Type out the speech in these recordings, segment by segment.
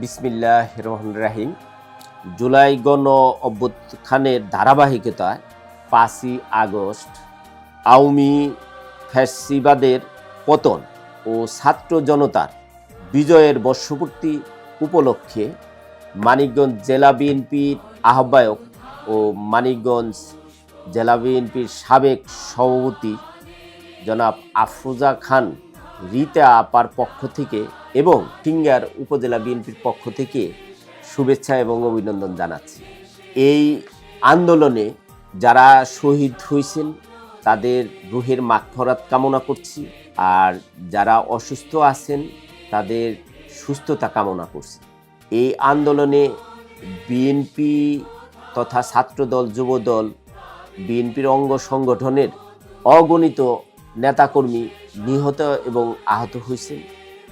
বিসমিল্লাহ রহমান রাহিম জুলাই গণ অভ্যুত্থানের ধারাবাহিকতায় পাঁচই আগস্ট আওয়ামী ফ্যাসিবাদের পতন ও ছাত্র জনতার বিজয়ের বর্ষপূর্তি উপলক্ষে মানিকগঞ্জ জেলা বিএনপির আহ্বায়ক ও মানিকগঞ্জ জেলা বিএনপির সাবেক সভাপতি জনাব আফরোজা খান রিতা আপার পক্ষ থেকে এবং ফিঙ্গার উপজেলা বিএনপির পক্ষ থেকে শুভেচ্ছা এবং অভিনন্দন জানাচ্ছি। এই আন্দোলনে যারা শহীদ হয়েছেন, তাদের রুহের মাগফরাত কামনা করছি আর যারা অসুস্থ আছেন, তাদের সুস্থতা কামনা করছি। এই আন্দোলনে বিএনপি তথা ছাত্রদল, যুবদল, বিএনপির অঙ্গ সংগঠনের অগণিত নেতাকর্মী নিহত এবং আহত হয়েছেন।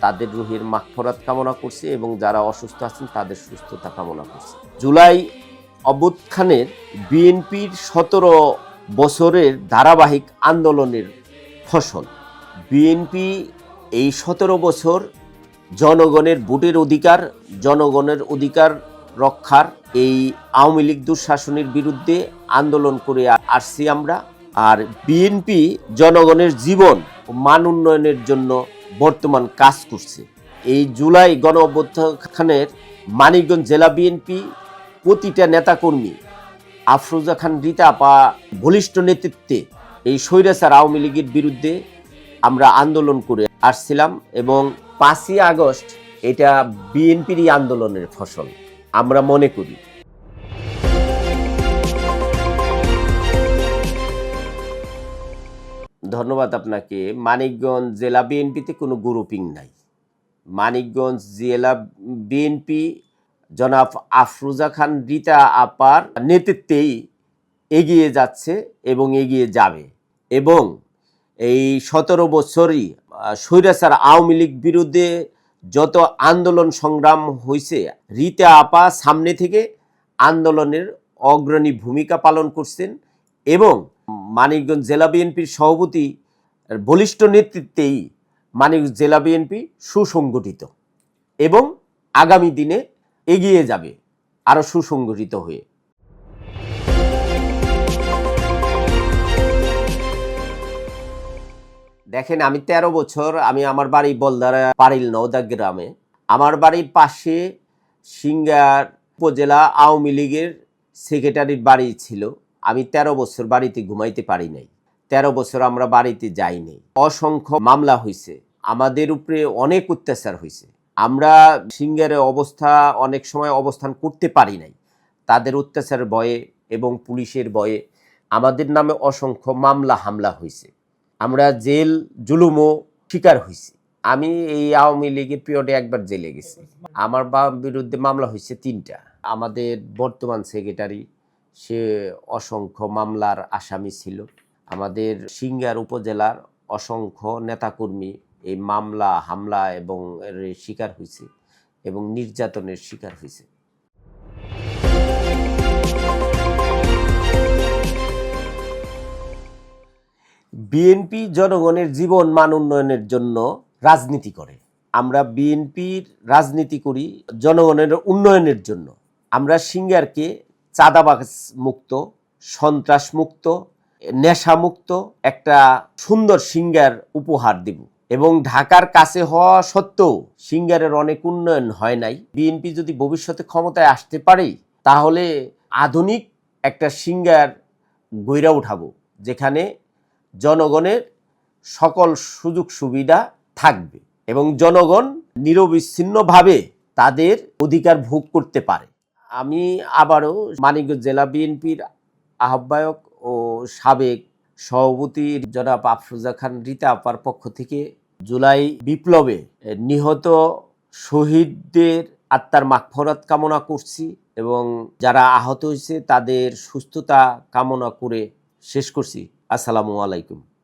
তাদের রুহের মাগফরাত কামনা করছে এবং যারা অসুস্থ আছেন, তাদের সুস্থতা কামনা করছে। জুলাই অভ্যুত্থানের বিএনপির সতেরো বছরের ধারাবাহিক আন্দোলনের ফসল। বিএনপি এই সতেরো বছর জনগণের ভোটের অধিকার, জনগণের অধিকার রক্ষার এই আওয়ামী লীগ দুঃশাসনের বিরুদ্ধে আন্দোলন করে আসছি আমরা। আর বিএনপি জনগণের জীবন মান উন্নয়নের জন্য বর্তমান কাজ করছে। এই জুলাই গণ অভ্যুত্থানের মানিকগঞ্জ জেলা বিএনপি প্রতিটা নেতাকর্মী, আফরোজা খান, রীতা বা বলিষ্ঠ নেতৃত্বে এই স্বৈরাচার আওয়ামী লীগের বিরুদ্ধে আমরা আন্দোলন করে আসছিলাম এবং পাঁচই আগস্ট এটা বিএনপিরই আন্দোলনের ফসল, আমরা মনে করি। ধন্যবাদ আপনাকে। মানিকগঞ্জ জেলা বিএনপিতে কোনো গ্রুপিং নাই। মানিকগঞ্জ জেলা বিএনপি জনাব আফরোজা খান, রীতা আপার নেতৃত্বেই এগিয়ে যাচ্ছে এবং এগিয়ে যাবে এবং এই সতেরো বছরই স্বৈরাচার আওয়ামী লীগ বিরুদ্ধে যত আন্দোলন সংগ্রাম হয়েছে রীতা আপা সামনে থেকে আন্দোলনের অগ্রণী ভূমিকা পালন করছেন এবং মানিকগঞ্জ জেলা বিএনপির সভাপতি বলিষ্ঠ নেতৃত্বেই মানিকগঞ্জ জেলা বিএনপি সুসংগঠিত এবং আগামী দিনে এগিয়ে যাবে আরও সুসংগঠিত হয়ে। দেখেন, আমি তেরো বছর আমি আমার বাড়ি বলদারা পারিল নওদা গ্রামে। আমার বাড়ির পাশে সিঙ্গার উপজেলা আওয়ামী লীগের সেক্রেটারির বাড়ি ছিল। আমি তেরো বছর বাড়িতে ঘুমাইতে পারি নাই। তেরো বছর আমরা বাড়িতে যাই নাই। অসংখ্য মামলা হয়েছে আমাদের উপরে অনেক অত্যাচার হয়েছে আমরা সিঙ্গারের অবস্থা অনেক সময় অবস্থান করতে পারি নাই। তাদের অত্যাচারের ভয়ে এবং পুলিশের ভয়ে আমাদের নামে অসংখ্য মামলা হামলা হয়েছে আমরা জেল জুলুমও শিকার হয়েছি আমি এই আওয়ামী লীগের পিরিয়ডে একবার জেলে গেছি। আমার বিরুদ্ধে মামলা হয়েছে তিনটা। আমাদের বর্তমান সেক্রেটারি সে অসংখ্য মামলার আসামি ছিল। আমাদের সিঙ্গার উপজেলার অসংখ্য নেতাকর্মী এই মামলা, হামলা এবং এর শিকার হয়েছে এবং নির্যাতনের শিকার হয়েছে। বিএনপি জনগণের জীবন মান উন্নয়নের জন্য রাজনীতি করে। আমরা বিএনপির রাজনীতি করি জনগণের উন্নয়নের জন্য। আমরা সিঙ্গারকে চাঁদাবাজ মুক্ত, সন্ত্রাস মুক্ত, নেশা মুক্ত, একটা সুন্দর সিঙ্গার উপহার দেব। এবং ঢাকার কাছে হওয়া সত্ত্বেও সিঙ্গারের অনেক উন্নয়ন হয় নাই। বিএনপি যদি ভবিষ্যতে ক্ষমতায় আসতে পারে, তাহলে আধুনিক একটা সিঙ্গার গইরা উঠাবো, যেখানে জনগণের সকল সুযোগ সুবিধা থাকবে এবং জনগণ নিরবিচ্ছিন্নভাবে তাদের অধিকার ভোগ করতে পারে। আমি আবারও মানিকগঞ্জ জেলা বিএনপির আহ্বায়ক ও সাবেক সভাপতি জনাব আফরোজা খান রীতা আপার পক্ষ থেকে জুলাই বিপ্লবে নিহত শহীদদের আত্মার মাগফরাত কামনা করছি এবং যারা আহত হয়েছে তাদের সুস্থতা কামনা করে শেষ করছি। আসসালামু আলাইকুম।